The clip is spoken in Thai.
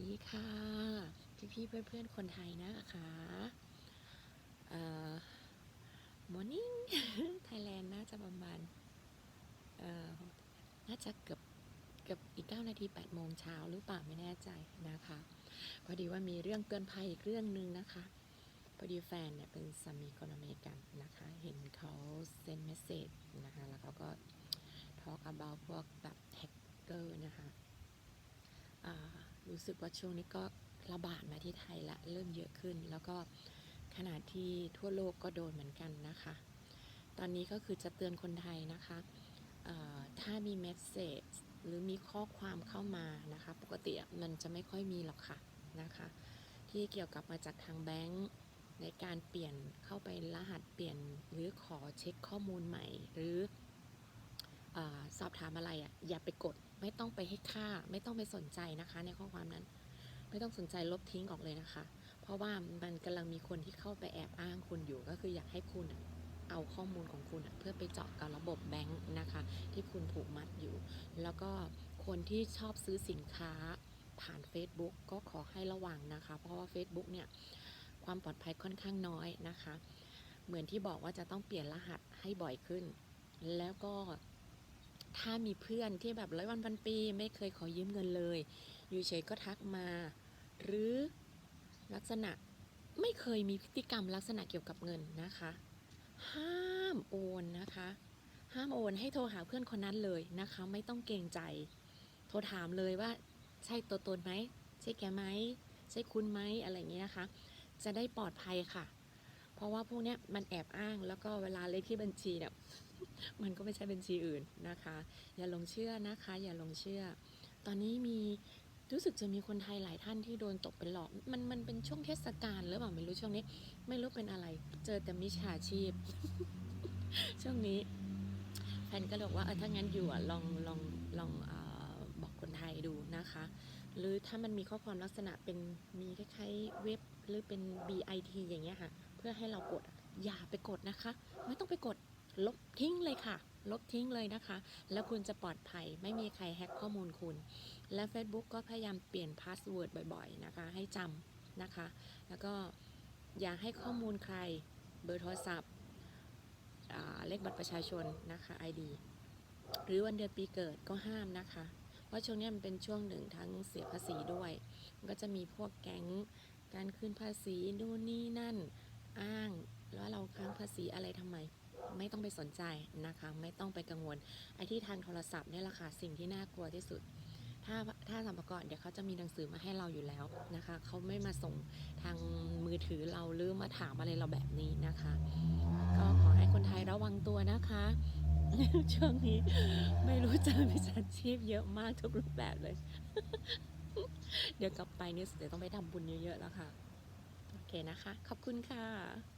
ดีค่ะ พี่ๆเพื่อนๆคนไทยนะคะเอ่อ morning Thailand น่าจะประมาณเอ่อน่าจะเกือบเกือบอีก 9 นาที 8 โมงเช้าหรือเปล่าไม่แน่ใจนะคะ พอดีว่ามีเรื่องเตือนภัยอีกเรื่องหนึ่งนะคะ พอดีแฟนเนี่ยเป็นสามีคนอเมริกันนะคะ เห็นเขาเซ็นเมสเซจนะคะ แล้วเขาก็ talk about พวกแบบแฮกเกอร์นะคะอ่า รู้สึกว่าช่วงนี้ก็ระบาดมาที่ไทยละเริ่มเยอะขึ้น แล้วก็ขนาดที่ทั่วโลกก็โดนเหมือนกันนะคะ ตอนนี้ก็คือจะเตือนคนไทยนะคะถ้ามีเมสเซจหรือมีข้อความเข้ามานะคะ ปกติมันจะไม่ค่อยมีหรอกค่ะนะคะ ที่เกี่ยวกับมาจากทางแบงก์ในการเปลี่ยนเข้าไปรหัสเปลี่ยนหรือขอเช็คข้อมูลใหม่ หรืออสอบถามอะไรอะอย่าไปกด ไม่ต้องไปให้ค่า ไม่ต้องไปสนใจนะคะ ในข้อความนั้น ไม่ต้องสนใจลบทิ้งออกเลยนะคะ เพราะว่ามันกำลังมีคนที่เข้าไปแอบอ้างคุณอยู่ก็คืออยากให้คุณเอาข้อมูลของคุณเพื่อไปเจาะกับระบบแบงค์นะคะ ที่คุณผูกมัดอยู่ แล้วก็คนที่ชอบซื้อสินค้าผ่าน Facebook ก็ขอให้ระวังนะคะ เพราะว่า Facebook เนี่ยความปลอดภัยค่อนข้างน้อยนะคะ เหมือนที่บอกว่าจะต้องเปลี่ยนรหัสให้บ่อยขึ้น แล้วก็ ถ้ามีเพื่อนที่แบบร้อยวันพันปี ไม่เคยขอยืมเงินเลย อยู่เฉยก็ทักมา หรือลักษณะไม่เคยมีพฤติกรรมลักษณะเกี่ยวกับเงินนะคะ ห้ามโอนนะคะ ห้ามโอนให้โทรหาเพื่อนคนนั้นเลยนะคะ ไม่ต้องเกรงใจ โทรถามเลยว่าใช่ตัวตนไหมใช่แกไหมใช่คุณไหมอะไรอย่างนี้นะคะ จะได้ปลอดภัยค่ะ เพราะว่าพวกเนี้ยมันแอบอ้างแล้วก็เวลาเลขที่บัญชีเนี่ย มันก็ไม่ใช่บัญชีอื่นนะคะ อย่าหลงเชื่อนะคะ อย่าหลงเชื่อ ตอนนี้มีรู้สึกจะมีคนไทยหลายท่านที่โดนตกเป็นหลอกมันมันเป็นช่วงเทศกาลหรือเปล่าไม่รู้ช่วงนี้ ไม่รู้เป็นอะไร เจอแต่มิจฉาชีพ ช่วงนี้แฟนก็เลยบอกว่าเออถ้างั้นอยู่ลองลองลองอบอกคนไทยดูนะคะ หรือถ้ามันมีข้อความลักษณะเป็นมีคล้ายๆเว็บหรือเป็น BIT อย่างเงี้ยค่ะ เพื่อให้เรากดอย่าไปกดนะคะ ไม่ต้องไปกด ลบทิ้งเลยค่ะ ลบทิ้งเลยนะคะ แล้วคุณจะปลอดภัยไม่มีใครแฮ็กข้อมูลคุณ และ Facebook ก็พยายามเปลี่ยนพาสเวิร์ดบ่อยๆนะคะ ให้จำนะคะ แล้วก็อย่าให้ข้อมูลใครเบอร์โทรศัพท์เลขบัตรประชาชนนะคะ ID หรือวันเดือนปีเกิดก็ห้ามนะคะ เพราะช่วงนี้มันเป็นช่วงหนึ่งทั้งเสียภาษีด้วย มันก็จะมีพวกแก๊งการคืนภาษีนู่นนี่นั่น อ้าง แล้วเราค้างภาษีอะไรทำไม ไม่ต้องไปสนใจนะคะ ไม่ต้องไปกังวล ไอ้ที่ทางโทรศัพท์เนี่ยแหละค่ะสิ่งที่น่ากลัวที่สุด ถ้าถ้าสัมภาระเดี๋ยวเขาจะมีหนังสือมาให้เราอยู่แล้วนะคะ เขาไม่มาส่งทางมือถือเราหรือมาถามอะไรเราแบบนี้นะคะ ก็ขอให้คนไทยระวังตัวนะคะ ช่วงนี้ไม่รู้จอมิจฉาชีพเยอะมากทุกรูปแบบเลย เดี๋ยวกลับไปเนี่ยเดี๋ยวต้องไปทำบุญเยอะๆแล้วค่ะ โอเคนะคะ ขอบคุณค่ะ